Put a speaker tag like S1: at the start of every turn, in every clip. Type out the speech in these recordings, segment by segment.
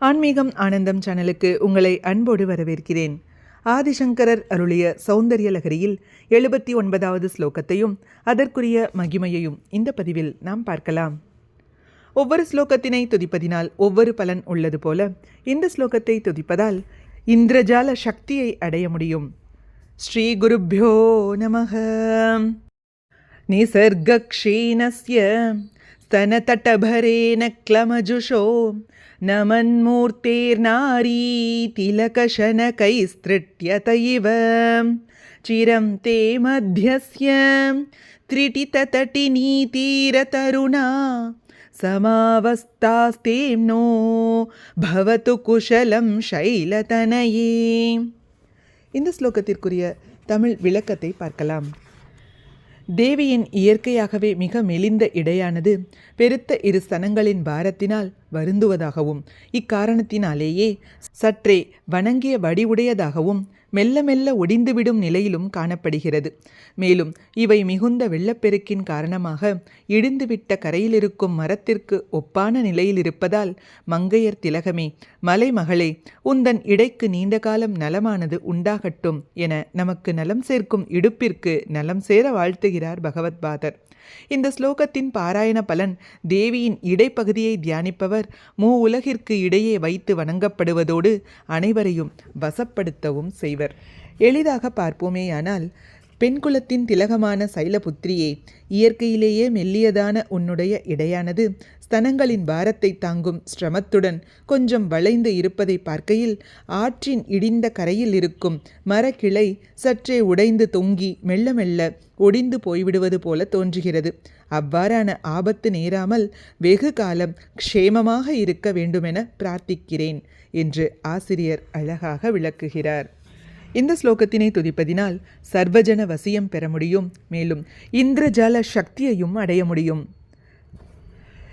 S1: ஆன்மீகம் ஆனந்தம் சேனலுக்கு உங்களை அன்போடு வரவேற்கிறேன். ஆதிசங்கரர் அருளிய சௌந்தரிய லகரியில் எழுபத்தி ஒன்பதாவது ஸ்லோகத்தையும் அதற்குரிய மகிமையையும் இந்த பதிவில் நாம் பார்க்கலாம். ஒவ்வொரு ஸ்லோகத்தினை துதிப்பதினால் ஒவ்வொரு பலன் உள்ளது போல இந்த ஸ்லோகத்தை துதிப்பதால் இந்திரஜால சக்தியை அடைய முடியும். ஸ்ரீ குருப்பியோ நமக நிசர்கக்ஷீனஸ்ய स्तनतटभरेण क्लमजुषो नमन्मूर्तेर्नारी तिलकशनकैस्तृट्यत इव चिरं ते मध्यस्य त्रिटिततटिनीतीरतरुणा समावस्थास्तेम्नो भवतु குஷலம் शैलतनये இந்த ஸ்லோகத்திற்குரிய தமிழ் விளக்கத்தை பார்க்கலாம் தேவியின் இயற்கையாகவே மிக மெலிந்த இடையானது பெருத்த இரு சனங்களின் பாரத்தினால் வருந்துவதாகவும் இக்காரணத்தினாலேயே சற்றே வணங்கிய வடிவுடையதாகவும் மெல்ல மெல்ல ஒடிந்துவிடும் நிலையிலும் காணப்படுகிறது. மேலும் இவை மிகுந்த வெள்ளப்பெருக்கின் காரணமாக இடிந்துவிட்ட கரையிலிருக்கும் மரத்திற்கு ஒப்பான நிலையில் இருப்பதால் மங்கையர் திலகமே மலைமகளே உந்தன் இடைக்கு நீண்ட காலம் நலமானது உண்டாகட்டும் என நமக்கு நலம் சேர்க்கும் இடுப்பிற்கு நலம் சேர வாழ்த்துகிறார் பகவத்பாதர். இந்த ஸ்லோகத்தின் பாராயண பலன் தேவியின் இடைப்பகுதியை தியானிப்பவர் மூ உலகிற்கு இடையே வைத்து வணங்கப்படுவதோடு அனைவரையும் வசப்படுத்தவும் செய்வார். எளிதாக பார்ப்போமேயானால் பெண்குலத்தின் திலகமான சைலபுத்திரியே இயற்கையிலேயே மெல்லியதான உன்னுடைய இடையானது ஸ்தனங்களின் பாரத்தை தாங்கும் சிரமத்துடன் கொஞ்சம் வளைந்து இருப்பதை பார்க்கையில் ஆற்றின் இடிந்த கரையில் இருக்கும் மரக்கிளை சற்றே உடைந்து தொங்கி மெல்ல மெல்ல ஒடிந்து போய்விடுவது போல தோன்றுகிறது. அவ்வாறான ஆபத்து நேராமல் வெகு காலம் க்ஷேமமாக இருக்க வேண்டுமென பிரார்த்திக்கிறேன் என்று ஆசிரியர் அழகாக விளக்குகிறார். இந்த ஸ்லோகத்தினை துதிப்பதினால் சர்வஜன வசியம் பெற முடியும். மேலும் இந்திரஜால சக்தியையும் அடைய முடியும்.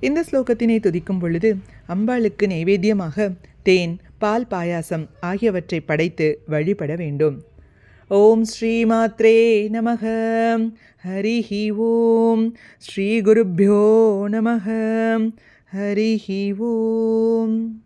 S1: இந்த ஸ்லோகத்தினை துதிக்கும் பொழுது அம்பாளுக்கு நைவேத்தியமாக தேன் பால் பாயாசம் ஆகியவற்றை படைத்து வழிபட வேண்டும். ஓம் ஸ்ரீ மாத்ரே நமக. ஹரிஹி ஓம். ஸ்ரீ குருப்பியோ நமக. ஹரிஹி ஓம்.